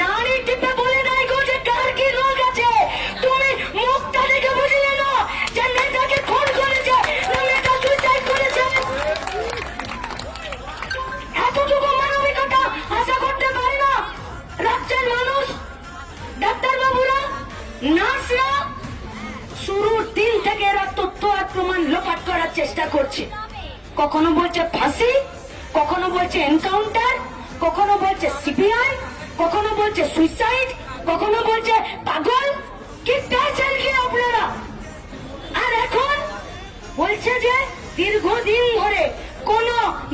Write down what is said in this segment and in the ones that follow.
নারী তুমি মুখটা দেখে বুঝলে আশা করতে পারে না। রাজ্যের মানুষ ডাক্তার বাবুরা নার্সরা, শুরুর দিন থেকে এরা তথ্য আর লোপাট করার চেষ্টা করছে। কখনো বলছে ফাঁসি, কখনো বলছে এনকাউন্টার কখনো বলছে সিবিআই কখনো বলছে সুইসাইড কখনো বলছে পাগল? কি পেয়েছেন কি আপনারা? আর এখন বলছে যে দীর্ঘদিন ধরে কোন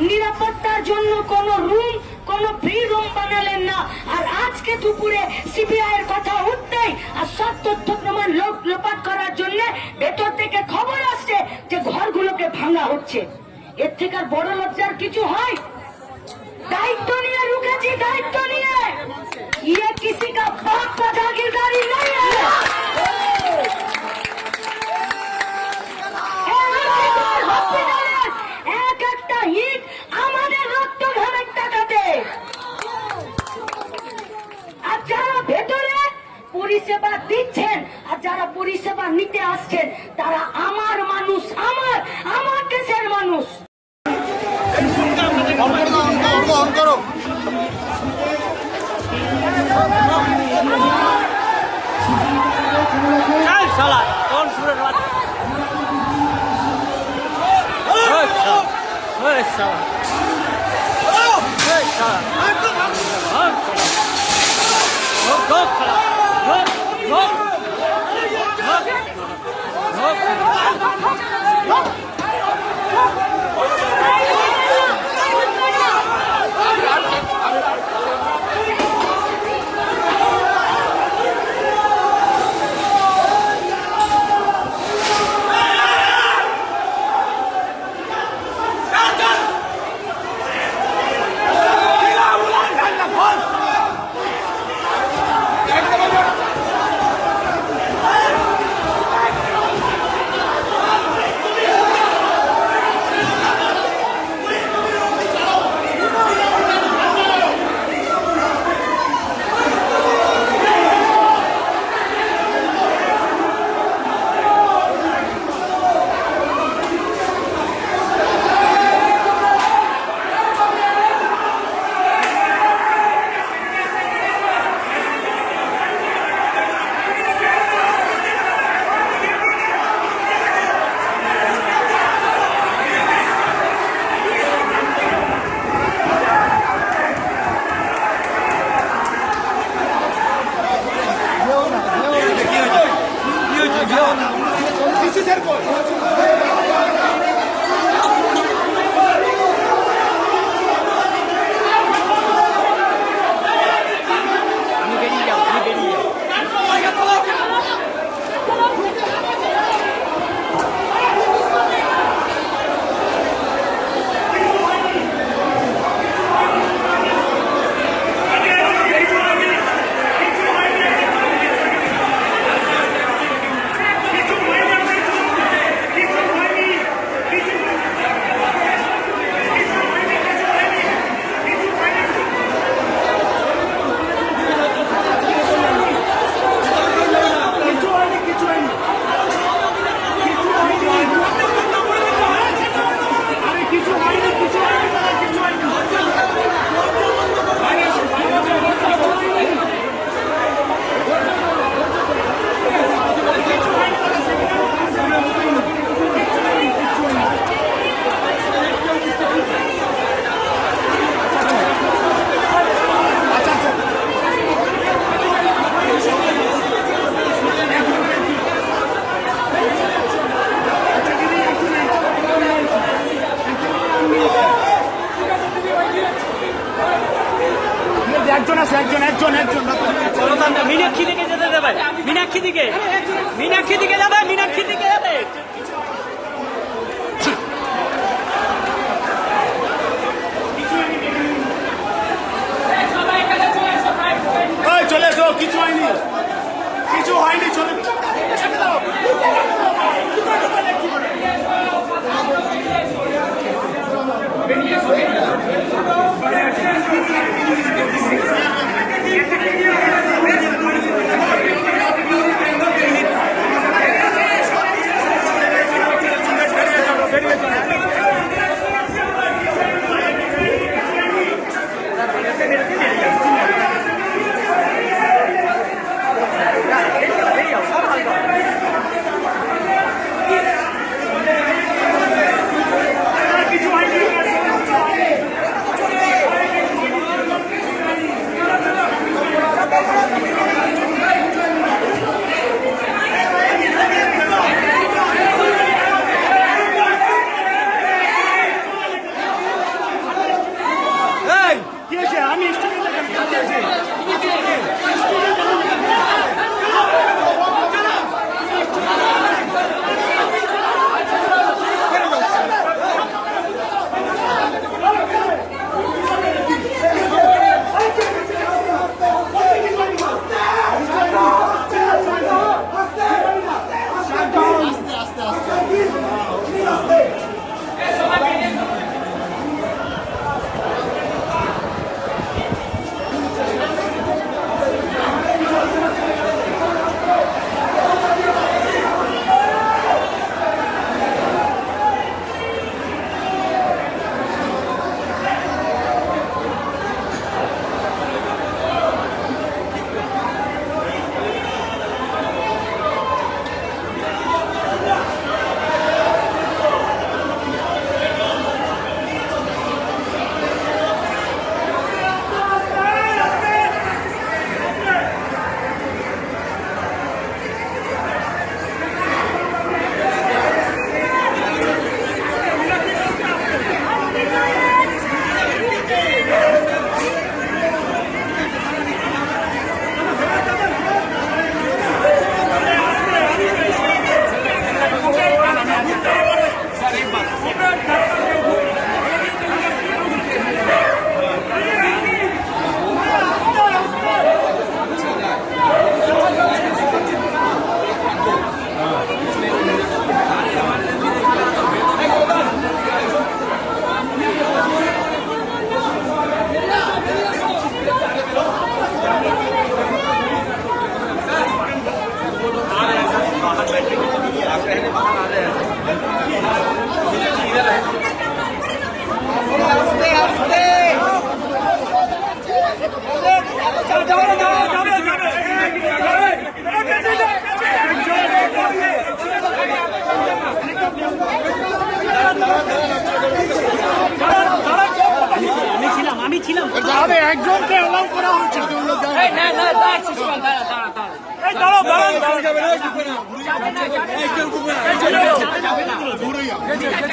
নিরাপত্তার জন্য কোন রুম কোন ফ্রি রুম বানালেন না। আর আজকে দুপুরে সিবিআই এর কথা উঠতেই আর সব তথ্য প্রমাণ লোক লোপাট করার জন্য ভেতর থেকে খবর আসছে যে ঘরগুলোকে ভাঙা হচ্ছে। এর থেকে আর বড় লজ্জার কিছু হয়? দায়িত্ব নিয়ে রুখেছি দায়িত্ব নিয়ে! ये किसी का बाप का जागीरदारी नहीं है।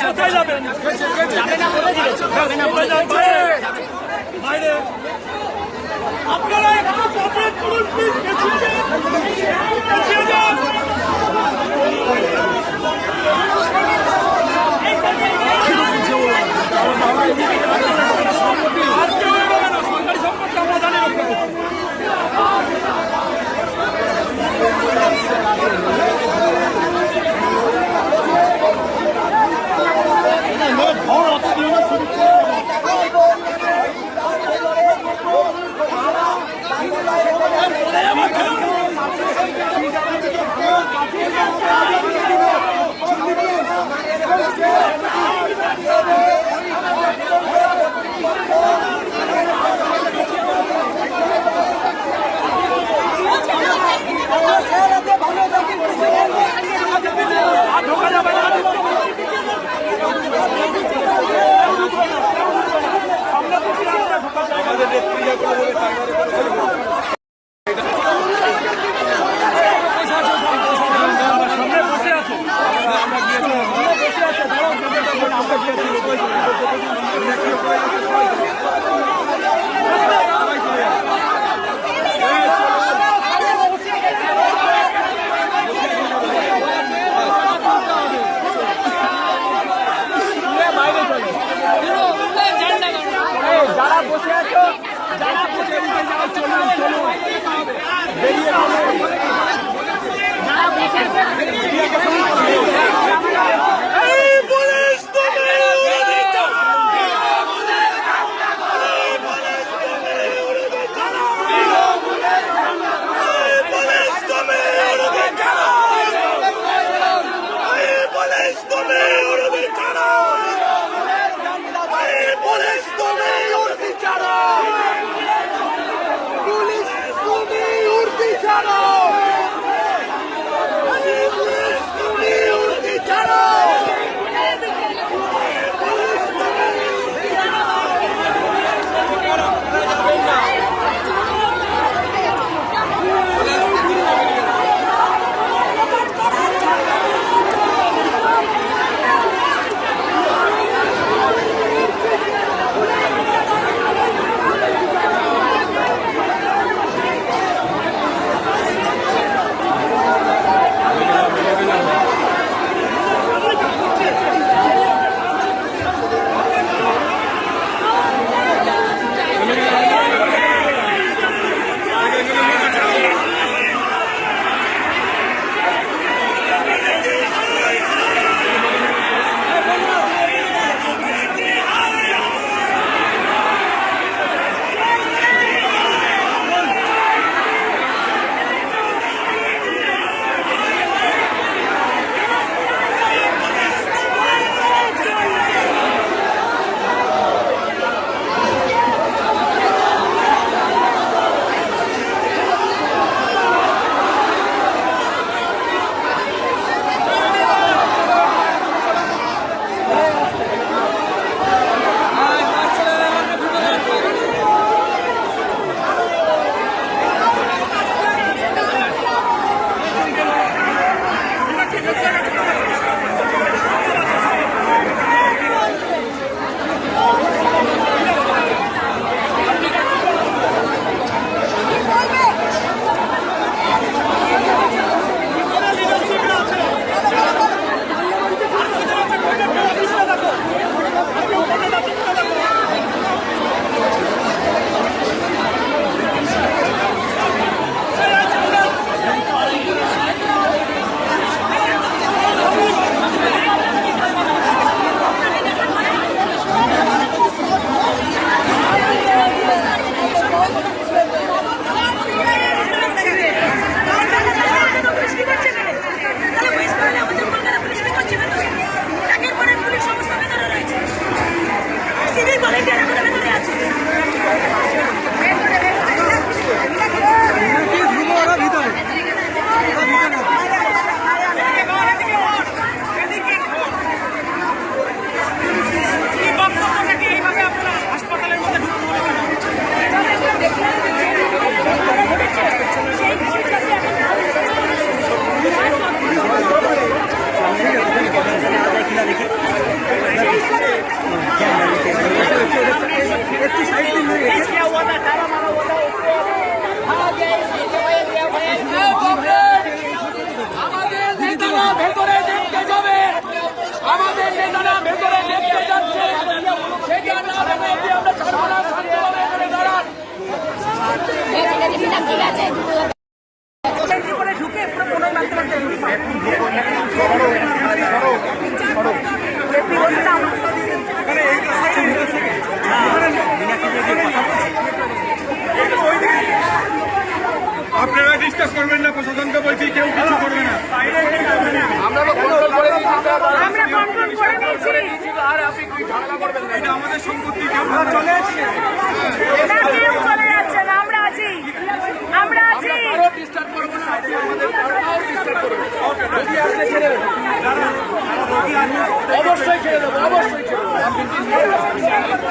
কোথায় যাবেন কোথায় যাচ্ছেন? বাইরে আপনারা একটু কোঅপারেট করুন প্লিজ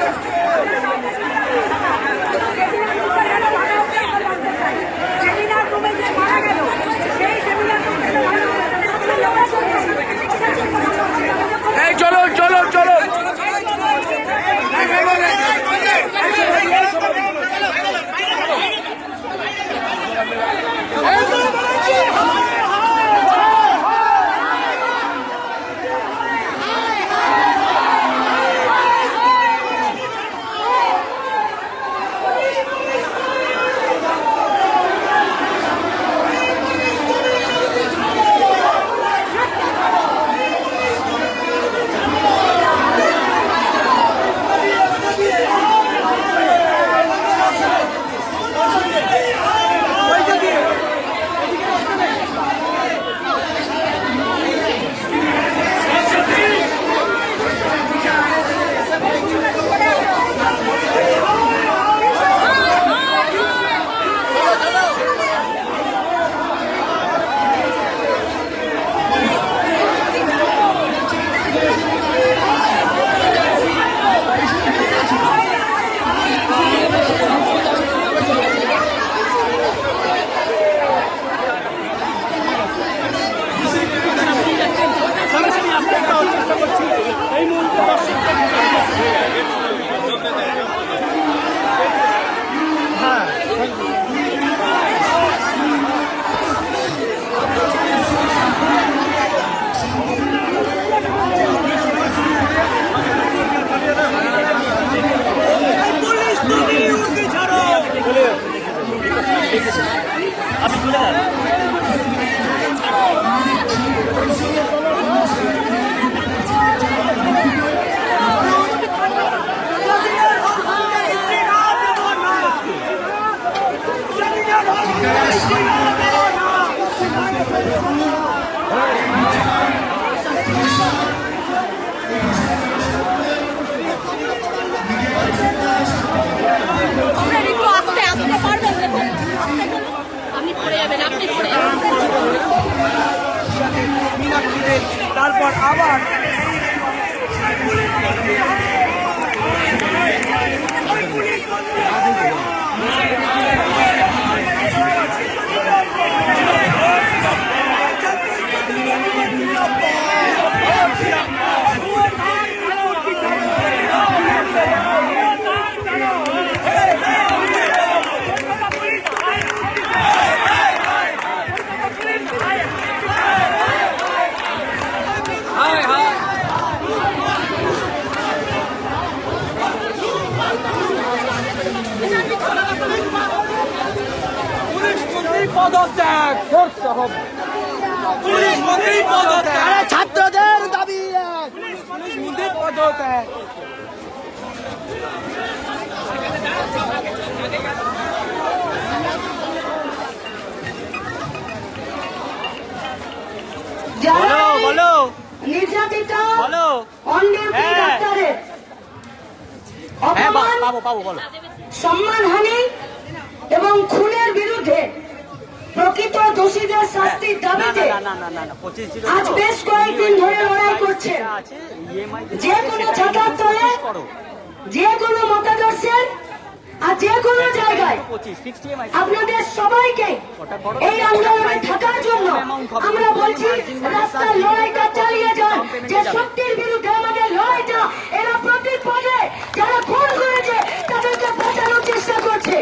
¡Gracias! তারপর আবার Yeah. এবং খুনের বিরুদ্ধে প্রকৃত দোষীদের শাস্তির দাবিতে আজ বেশ কয়েকদিন ধরে লড়াই করছেন। যে কোনো ছাতার তলে যে কোনো মতাদর্শের আর যে কোনো জায়গায় আপনাদের সবাইকে এই আন্দোলনে থাকার জন্য আমরা বলছি, রাস্তার লড়াইটা চালিয়ে যান। যে শক্তির বিরুদ্ধে আমাদের লড়াইটা, এরা প্রতি পদে যারা খুন করেছে, তাদেরকে বাঁচানোর চেষ্টা করছে।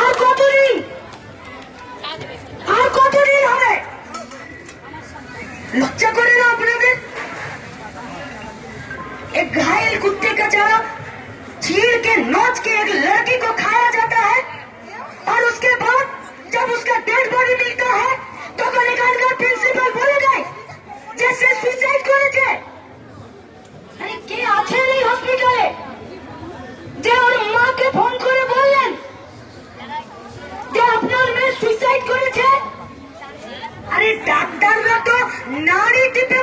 আর কতদিন? আর কতদিন হবে? লজ্জা করে না আপনাদের? ঘায়েল কুত্তে কা যারা चीर के नोच के एक लड़की को खाया जाता है और उसके बाद जब उसका डेड बॉडी मिलता है तो कलिकाल का प्रिंसिपल बोले गए जैसे सुसाइड করেছে আরে কে আছেন এই হসপিটালে যে ওর মাকে ফোন করে বললেন যে আপনার মেয়ে সুইসাইড করেছে আরে ডাক্তাররা তো নারী টিপে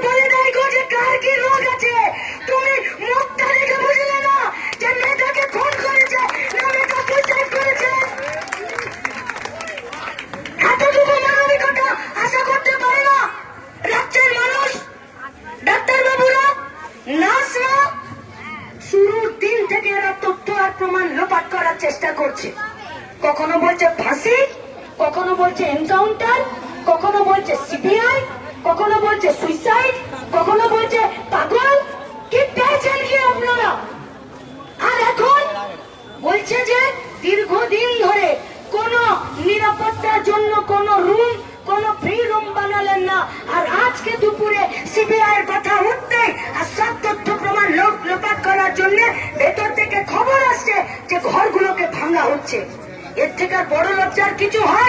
লজ্জার কিছু হয়?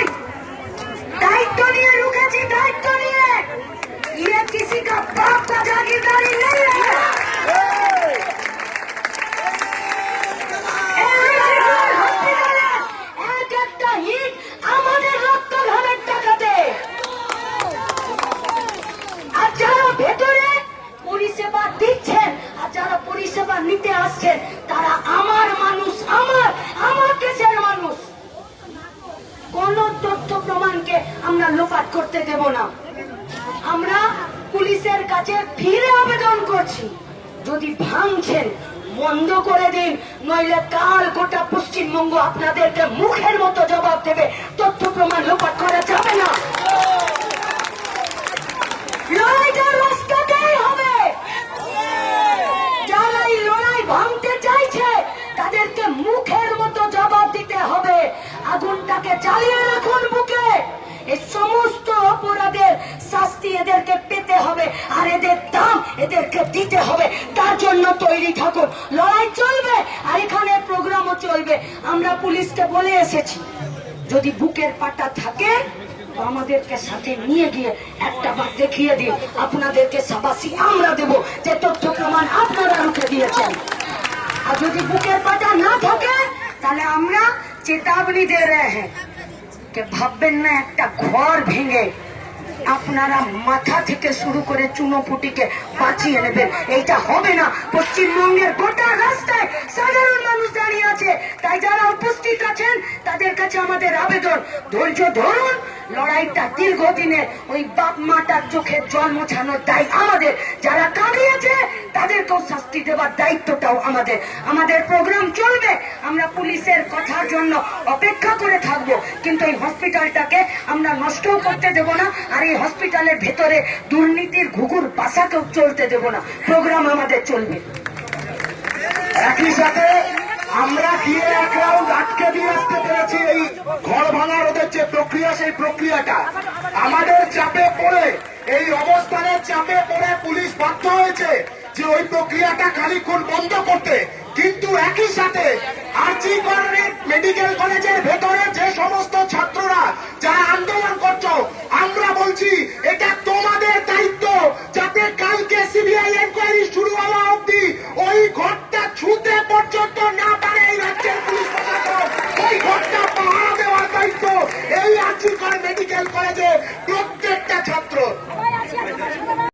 পশ্চিমবঙ্গ আপনাদেরকে মুখের মতো জবাব দেবে। তথ্য প্রমাণ লোপাট করা যাবে না। হবে। যারা এই লড়াই চাইছে, তাদেরকে মুখের মতো জবাব দিতে হবে। আগুনটাকে চালিয়ে রাখুন সমস্ত অপরাধের শাস্তি এদেরকে পেতে হবে, আর এদের দাম এদেরকে দিতে হবে। তার জন্য তৈরি থাকুন লড়াই চলবে, আর এখানে প্রোগ্রামও চলবে। আমরা পুলিশকে বলে এসেছি, যদি বুকের পাটা থাকে আমাদেরকে সাথে নিয়ে গিয়ে একটা বার দেখিয়ে দিন। আপনাদেরকে সাবাসি আমরা দেব, যে তথ্য প্রমাণ আপনারা রুখে দিয়েছেন। আর যদি বুকের পাটা না থাকে, তাহলে আমরা চেতাবনী দে রে হ্যাঁ ভাববেন না, একটা ঘর ভেঙে আপনারা মাথা থেকে শুরু করে চুনোপুটিকে বাঁচিয়ে নেবেন। এইটা হবে না। পশ্চিমবঙ্গের গোটা রাস্তায় সাধারণ মানুষ দাঁড়িয়ে আছে। তাই যারা উপস্থিত আছেন, তাদের কাছে আমাদের আবেদন। ধৈর্য ধরুন লড়াইটা দীর্ঘদিনের ওই বাপ মাটার চোখের জল মোছানোর দায় আমাদের। যারা কাঁদিয়েছে, তাদেরকেও শাস্তি দেওয়ার দায়িত্বটাও আমাদের। আমাদের প্রোগ্রাম চলবে, আমরা পুলিশের কথার জন্য অপেক্ষা করে থাকব। কিন্তু এই হসপিটালটাকে আমরা নষ্টও করতে দেব না, আর এই হসপিটালের ভেতরে দুর্নীতির ঘুঘুর বাসাকেও চলতে দেব না। প্রোগ্রাম আমাদের চলবে। একই সাথে আমরা গিয়ে এক রাউন্ড আটকে দিয়ে আসতে পেরেছি এই ঘর ভাঙার ওদের যে প্রক্রিয়া, সেই প্রক্রিয়াটা। আমাদের চাপে পড়ে, এই অবস্থানের চাপে পড়ে পুলিশ বাধ্য হয়েছে যে ওই প্রক্রিয়াটা খালি খানিক্ষণ বন্ধ করতে কিন্তু একই সাথে আরজি মেডিকেল কলেজের ভেতরে যে সমস্ত ছাত্ররা যারা আন্দোলন করছ, আমরা বলছি এটা তোমাদের দায়িত্ব যাতে কালকে সিবিআই এনকোয়ারি শুরু হওয়া অবধি ওই ঘরটা ছুতে পর্যন্ত না পারে এই রাজ্যের পুলিশ প্রশাসন। ওই ঘরটা পাহারা দেওয়ার দায়িত্ব এই আরজি কর মেডিকেল কলেজের প্রত্যেকটা ছাত্র।